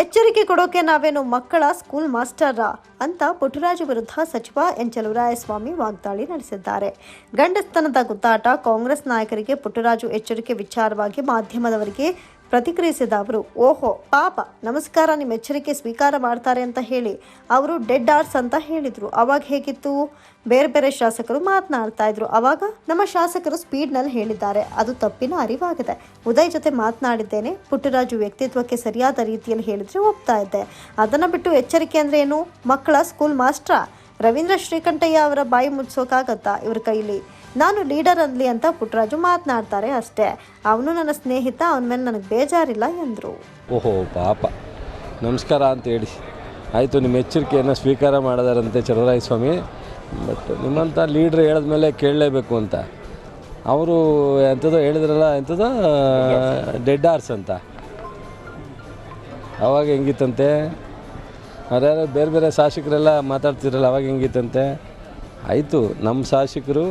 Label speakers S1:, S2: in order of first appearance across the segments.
S1: ಎಚ್ಚರಿಕೆ ಕೊಡೋಕೆ ನಾವೇನು ಮಕ್ಕಳ ಸ್ಕೂಲ್ ಮಾಸ್ಟರ್ ಅಂತ ಪುಟ್ಟರಾಜು ವಿರುದ್ಧ ಸಚಿವ ಎನ್ ಚಲುವರಾಯಸ್ವಾಮಿ ವಾಗ್ದಾಳಿ ನಡೆಸಿದ್ದಾರೆ. ಗಂಡಸ್ತನದ ಗುದ್ದಾಟ ಕಾಂಗ್ರೆಸ್ ನಾಯಕರಿಗೆ ಪುಟ್ಟರಾಜು ಎಚ್ಚರಿಕೆ ವಿಚಾರವಾಗಿ ಮಾಧ್ಯಮದವರಿಗೆ ಪ್ರತಿಕ್ರಿಯಿಸಿದ ಅವರು, ಓಹೋ, ಪಾಪ, ನಮಸ್ಕಾರ ನಿಮ್ಮ ಎಚ್ಚರಿಕೆ ಸ್ವೀಕಾರ ಮಾಡ್ತಾರೆ ಅಂತ ಹೇಳಿ ಅವರು ಡೆಡ್ ಆರ್ಸ್ ಅಂತ ಹೇಳಿದ್ರು. ಅವಾಗ ಹೇಗಿತ್ತು? ಬೇರೆ ಬೇರೆ ಶಾಸಕರು ಮಾತನಾಡ್ತಾ ಇದ್ರು. ಅವಾಗ ನಮ್ಮ ಶಾಸಕರು ಸ್ಪೀಡ್ನಲ್ಲಿ ಹೇಳಿದ್ದಾರೆ. ಅದು ತಪ್ಪಿನ ಅರಿವಾಗಿದೆ. ಉದಯ್ ಜೊತೆ ಮಾತನಾಡಿದ್ದೇನೆ. ಪುಟ್ಟರಾಜು ವ್ಯಕ್ತಿತ್ವಕ್ಕೆ ಸರಿಯಾದ ರೀತಿಯಲ್ಲಿ ಹೇಳಿದರೆ ಒಪ್ತಾ ಇದ್ದೆ. ಅದನ್ನ ಬಿಟ್ಟು ಎಚ್ಚರಿಕೆ ಅಂದ್ರೆ ಏನು? ಮಕ್ಕಳ ಸ್ಕೂಲ್ ಮಾಸ್ಟ್ರ ರವೀಂದ್ರ ಶ್ರೀಕಂಠಯ್ಯ ಅವರ ಬಾಯಿ ಮುಚ್ಚೋಕ್ಕಾಗತ್ತಾ ಇವ್ರ ಕೈಲಿ ನಾನು ಲೀಡರ್ ಅನ್ಲಿ ಅಂತ ಪುಟ್ಟರಾಜು ಮಾತನಾಡ್ತಾರೆ ಅಷ್ಟೇ. ಅವನು ನನ್ನ ಸ್ನೇಹಿತ ಅವನ ಮೇಲೆ ನನಗೆ ಬೇಜಾರಿಲ್ಲ ಎಂದರು.
S2: ಓಹೋ ಪಾಪ. ನಮಸ್ಕಾರ ಅಂತ ಹೇಳಿ. ಆಯಿತು ನಿಮ್ಮ ಎಚ್ಚರಿಕೆಯನ್ನು ಸ್ವೀಕಾರ ಮಾಡಿದಾರಂತೆ ಚಲರಾಯ ಸ್ವಾಮಿ. ಬಟ್ ನಿಮ್ಮಂಥ ಲೀಡ್ರ್ ಹೇಳಿದ್ಮೇಲೆ ಕೇಳಲೇಬೇಕು ಅಂತ. ಅವರು ಎಂಥದೋ ಹೇಳಿದ್ರಲ್ಲ ಎಂಥದೋ ಡೆಡ್ ಆರ್ಸ್ ಅಂತ. ಅವಾಗ ಹೆಂಗಿತ್ತಂತೆ? ಅವ್ರ್ಯಾರೋ ಬೇರೆ ಬೇರೆ ಶಾಸಕರೆಲ್ಲ ಮಾತಾಡ್ತಿರಲ್ಲ ಅವಾಗ ಹೆಂಗಿತ್ತಂತೆ? ಆಯಿತು ನಮ್ಮ ಶಾಸಕರು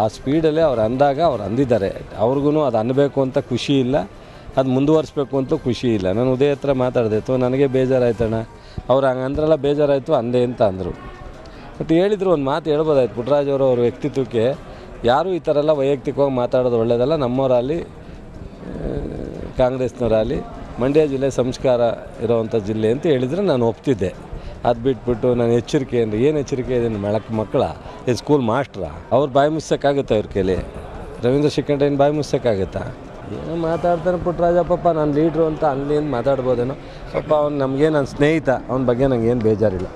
S2: ಆ ಸ್ಪೀಡಲ್ಲೇ ಅವ್ರು ಅಂದಾಗ ಅವ್ರು ಅಂದಿದ್ದಾರೆ. ಅವ್ರಿಗೂ ಅದು ಅನ್ನಬೇಕು ಅಂತ ಖುಷಿ ಇಲ್ಲ, ಅದು ಮುಂದುವರಿಸ್ಬೇಕು ಅಂತ ಖುಷಿ ಇಲ್ಲ. ನಾನು ಉದಯ ಹತ್ರ ಮಾತಾಡಿದೆ, ತೋ, ನನಗೆ ಬೇಜಾರಾಯ್ತಣ್ಣ ಅವ್ರು ಹಂಗೆ ಅಂದ್ರಲ್ಲ, ಬೇಜಾರಾಯಿತು, ಅಂದೆ ಅಂತ ಅಂದರು. ಬಟ್ ಹೇಳಿದರು, ಒಂದು ಮಾತು ಹೇಳ್ಬೋದಾಯ್ತು. ಪುಟ್ಟರಾಜ್ ಅವರು, ಅವ್ರ ವ್ಯಕ್ತಿತ್ವಕ್ಕೆ ಯಾರೂ ಈ ಥರ ಎಲ್ಲ ವೈಯಕ್ತಿಕವಾಗಿ ಮಾತಾಡೋದು ಒಳ್ಳೆಯದಲ್ಲ ನಮ್ಮವರಲ್ಲಿ ಕಾಂಗ್ರೆಸ್ನವರಾಗಲಿ ಮಂಡ್ಯ ಜಿಲ್ಲೆ ಸಂಸ್ಕಾರ ಇರೋವಂಥ ಜಿಲ್ಲೆ ಅಂತ ಹೇಳಿದರೆ ನಾನು ಒಪ್ತಿದ್ದೆ. ಅದು ಬಿಟ್ಬಿಟ್ಟು ನಾನು ಎಚ್ಚರಿಕೆ ಅಂದರೆ ಏನು ಎಚ್ಚರಿಕೆ ಇದೆ ಮೆಳಕ್ ಮಕ್ಕಳ ಈ ಸ್ಕೂಲ್ ಮಾಸ್ಟ್ರ ಅವ್ರು ಬಾಯಿ ಮುಚ್ಚೋಕ್ಕಾಗುತ್ತಾ ಅವ್ರ ಕೈಲಿ ರವೀಂದ್ರ ಶಿಖಂಡೇನು ಬಾಯಿ ಮುಚ್ಚೋಕ್ಕಾಗುತ್ತಾ ಏನೋ ಮಾತಾಡ್ತಾನೆ ಪುಟ್ಟರಾಜಪ್ಪಪ್ಪ ನಾನು ಲೀಡ್ರು ಅಂತ ಅಲ್ಲಿ ಏನು ಮಾತಾಡ್ಬೋದೇನೋ? ಪಾಪ ಅವ್ನು ನಮಗೇನು ನನ್ನ ಸ್ನೇಹಿತ, ಅವನ ಬಗ್ಗೆ ನಂಗೆ ಏನು ಬೇಜಾರಿಲ್ಲ.